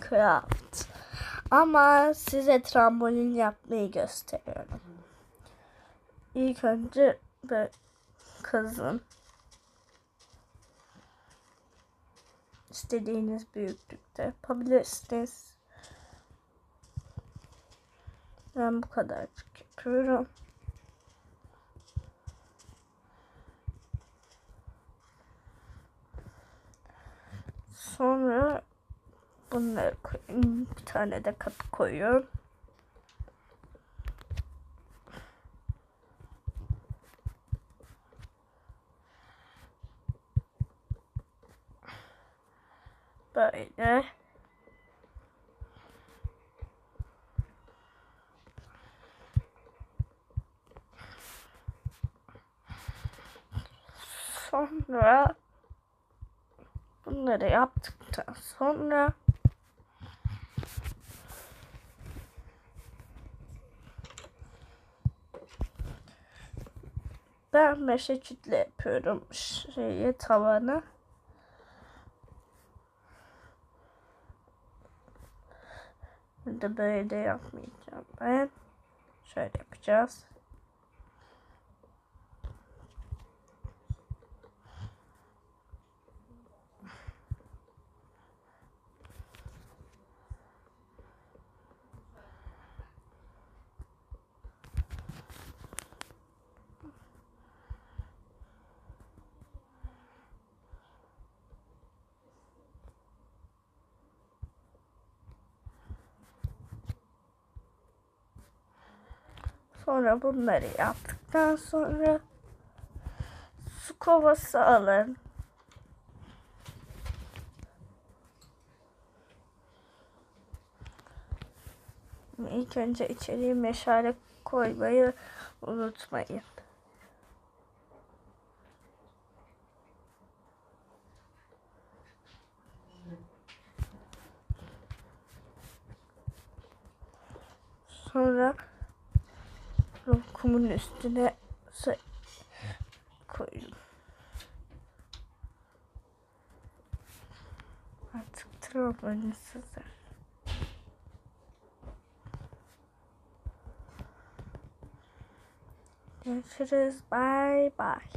Minecraft. Ama size trambolin yapmayı gösteriyorum. İlk önce böyle kazın. İstediğiniz büyüklükte yapabilirsiniz. Ben bu kadarcık yapıyorum. Sonra bunları koyayım. Bir tane de kapı koyuyorum. Böyle. Sonra bunları yaptıktan sonra ben meşe çitle yapıyorum şeyi tavanı. Burada böyle de yapmayacağım ben. Şöyle yapacağız. Sonra bunları yaptıktan sonra su kovası alın. İlk önce içeriye meşale koymayı unutmayın. Sonra lokumun üstüne koyun. Artık travmanız hazır. Görüşürüz. Bye bye.